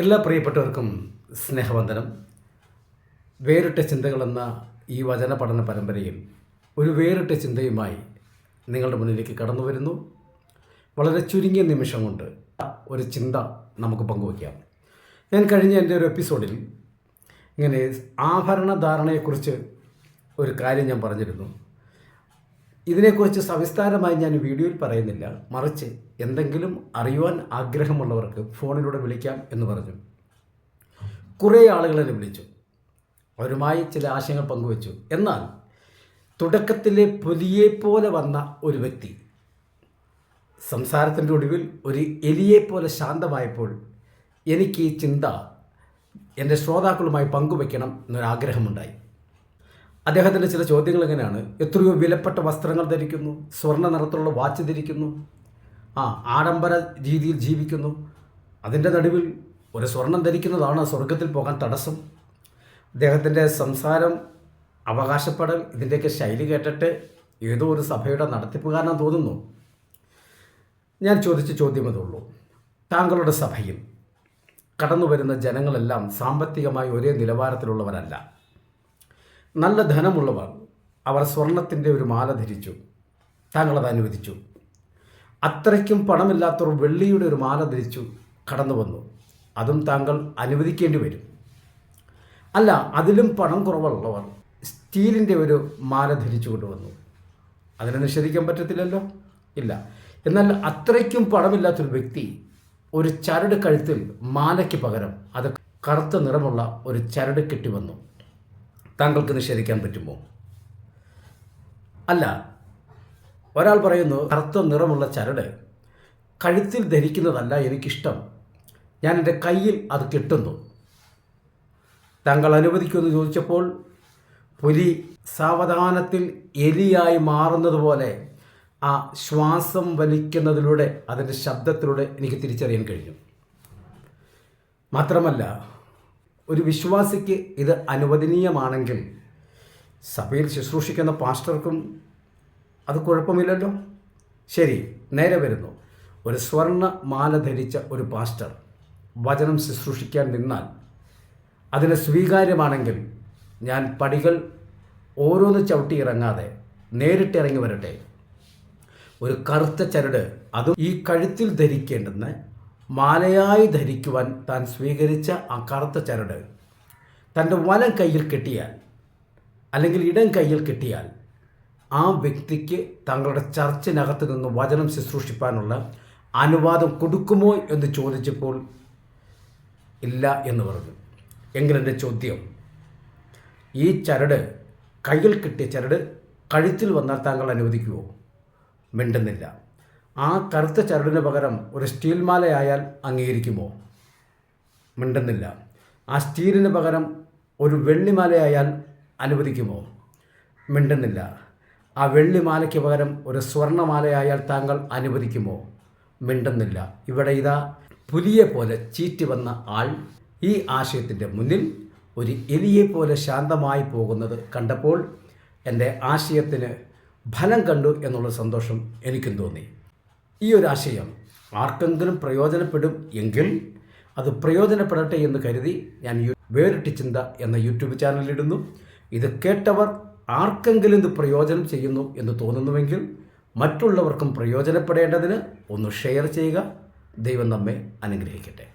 എല്ലാ പ്രിയപ്പെട്ടവർക്കും സ്നേഹവന്ദനം. വേറിട്ട ചിന്തകളെന്ന ഈ വചന പഠന പരമ്പരയിൽ ഒരു വേറിട്ട ചിന്തയുമായി നിങ്ങളുടെ മുന്നിലേക്ക് കടന്നു വരുന്നു. വളരെ ചുരുങ്ങിയ നിമിഷം കൊണ്ട് ഒരു ചിന്ത നമുക്ക് പങ്കുവയ്ക്കാം. ഞാൻ കഴിഞ്ഞ എന്റെ ഒരു എപ്പിസോഡിൽ ഇങ്ങനെ ആഭരണ ധാരണയെക്കുറിച്ച് ഒരു കാര്യം ഞാൻ പറഞ്ഞിരുന്നു. ഇതിനെക്കുറിച്ച് സവിസ്താരമായി ഞാൻ വീഡിയോയിൽ പറയുന്നില്ല. മറിച്ച് എന്തെങ്കിലും അറിയുവാൻ ആഗ്രഹമുള്ളവർക്ക് ഫോണിലൂടെ വിളിക്കാം എന്ന് പറഞ്ഞു. കുറേ ആളുകൾ എന്നെ വിളിച്ചു. അവരുമായി ചില ആശയങ്ങൾ പങ്കുവച്ചു. എന്നാൽ തുടക്കത്തിലെ പുലിയെപ്പോലെ വന്ന ഒരു വ്യക്തി സംസാരത്തിന്റെ ഒടുവിൽ ഒരു എലിയെപ്പോലെ ശാന്തമായപ്പോൾ എനിക്ക് ഈ ചിന്ത എന്റെ ശ്രോതാക്കളുമായി പങ്കുവയ്ക്കണം എന്നൊരാഗ്രഹമുണ്ടായി. അദ്ദേഹത്തിന്റെ ചില ചോദ്യങ്ങൾ എങ്ങനെയാണ്? എത്രയോ വിലപ്പെട്ട വസ്ത്രങ്ങൾ ധരിക്കുന്നു സ്വർണ നിറത്തിലുള്ള വാച്ച് ധരിക്കുന്നു ആ ആഡംബര രീതിയിൽ ജീവിക്കുന്നു. അതിന്റെ നടുവിൽ ഒരു സ്വർണം ധരിക്കുന്നതാണ് സ്വർഗത്തിൽ പോകാൻ തടസ്സം. അദ്ദേഹത്തിന്റെ സംസാരം അവകാശപ്പെടൽ ഇതിന്റെയൊക്കെ ശൈലി കേട്ടിട്ട് ഏതോ ഒരു സഭയുടെ നടത്തിപ്പുകാരനാ തോന്നുന്നു. ഞാൻ ചോദിച്ച ചോദ്യം അതുള്ളൂ താങ്കളുടെ സഭയിൽ കടന്നു വരുന്ന ജനങ്ങളെല്ലാം സാമ്പത്തികമായി ഒരേ നിലവാരത്തിലുള്ളവരല്ല. നല്ല ധനമുള്ളവർ അവർ സ്വർണത്തിന്റെ ഒരു മാല ധരിച്ചു. താങ്കളത് അനുവദിച്ചു. അത്രയ്ക്കും പണമില്ലാത്തവർ വെള്ളിയുടെ ഒരു മാല ധരിച്ചു കടന്നു വന്നു. അതും താങ്കൾ അനുവദിക്കേണ്ടി വരും. അല്ല അതിലും പണം കുറവുള്ളവർ സ്റ്റീലിന്റെ ഒരു മാല ധരിച്ചു കൊണ്ടുവന്നു അതിനെ നിഷേധിക്കാൻ പറ്റത്തില്ലല്ലോ? ഇല്ല. എന്നാൽ അത്രയ്ക്കും പണമില്ലാത്തൊരു വ്യക്തി ഒരു ചരട് കഴുത്തിൽ മാലയ്ക്ക് പകരം അത് കറുത്ത നിറമുള്ള ഒരു ചരട് കെട്ടി വന്നു. താങ്കൾക്ക് നിഷേധിക്കാൻ പറ്റുമോ? അല്ല. ഒരാൾ പറയുന്നു കറുത്ത നിറമുള്ള ചരട് കഴുത്തിൽ ധരിക്കുന്നതല്ല എനിക്കിഷ്ടം. ഞാൻ എന്റെ കയ്യിൽ അത് കിട്ടുന്നു. താങ്കൾ അനുവദിക്കുമെന്ന് ചോദിച്ചപ്പോൾ പുലി സാവധാനത്തിൽ എലിയായി മാറുന്നത് പോലെ ആ ശ്വാസം വലിക്കുന്നതിലൂടെ അതിന്റെ ശബ്ദത്തിലൂടെ എനിക്ക് തിരിച്ചറിയാൻ കഴിഞ്ഞു. മാത്രമല്ല ഒരു വിശ്വാസിക്ക് ഇത് അനുവദനീയമാണെങ്കിൽ സഭയിൽ ശുശ്രൂഷിക്കുന്ന പാസ്റ്റർക്കും അത് കുഴപ്പമില്ലല്ലോ? ശരി നേരെ വരുന്നു. ഒരു സ്വർണ മാല ധരിച്ച ഒരു പാസ്റ്റർ വചനം ശുശ്രൂഷിക്കാൻ നിന്നാൽ അതിന് സ്വീകാര്യമാണെങ്കിൽ ഞാൻ പടികൾ ഓരോന്ന് ചവിട്ടി ഇറങ്ങാതെ നേരിട്ട് ഇറങ്ങി വരട്ടെ. ഒരു കറുത്ത ചരട് അതും ഈ കഴുത്തിൽ ധരിക്കേണ്ടുന്ന മാലയായി ധരിക്കുവാൻ താൻ സ്വീകരിച്ച ആ കറുത്ത ചരട് തന്റെ വലം കയ്യിൽ കിട്ടിയാൽ അല്ലെങ്കിൽ ഇടം കയ്യിൽ കിട്ടിയാൽ ആ വ്യക്തിക്ക് തങ്ങളുടെ ചർച്ചിനകത്ത് നിന്ന് വചനം ശുശ്രൂഷിപ്പാനുള്ള അനുവാദം കൊടുക്കുമോ എന്ന് ചോദിച്ചപ്പോൾ ഇല്ല എന്ന് പറഞ്ഞു. എങ്കിലെന്റെ ചോദ്യം ഈ ചരട് കയ്യിൽ കിട്ടിയ ചരട് കഴുത്തിൽ വന്നാൽ താങ്കൾ അനുവദിക്കുമോ മിണ്ടുന്നില്ല. ആ കറുത്ത ചരടിന് പകരം ഒരു സ്റ്റീൽ മാലയായാൽ അംഗീകരിക്കുമോ? മിണ്ടുന്നില്ല. ആ സ്റ്റീലിന് പകരം ഒരു വെള്ളിമാലയായാൽ അനുവദിക്കുമോ? മിണ്ടുന്നില്ല. ആ വെള്ളിമാലയ്ക്ക് പകരം ഒരു സ്വർണമാലയായാൽ താങ്കൾ അനുവദിക്കുമോ? മിണ്ടുന്നില്ല. ഇവിടെ ഇതാ പുലിയെ പോലെ ചീറ്റി വന്ന ആൾ ഈ ആശയത്തിന്റെ മുന്നിൽ ഒരു എലിയെ പോലെ ശാന്തമായി പോകുന്നത് കണ്ടപ്പോൾ എന്റെ ആശയത്തിന് ഫലം കണ്ടു എന്നുള്ള സന്തോഷം എനിക്കും തോന്നി. ഈ ഒരു ആശയം ആർക്കെങ്കിലും പ്രയോജനപ്പെടും എങ്കിൽ അത് പ്രയോജനപ്പെടട്ടെ എന്ന് കരുതി ഞാൻ വേറിട്ട് ചിന്ത എന്ന യൂട്യൂബ് ചാനലിടുന്നു ഇത് കേട്ടവർ ആർക്കെങ്കിലും ഇത് പ്രയോജനം ചെയ്യുന്നു എന്ന് തോന്നുന്നുവെങ്കിൽ മറ്റുള്ളവർക്കും പ്രയോജനപ്പെടേണ്ടതിന് ഒന്ന് ഷെയർ ചെയ്യുക. ദൈവം നമ്മെ അനുഗ്രഹിക്കട്ടെ.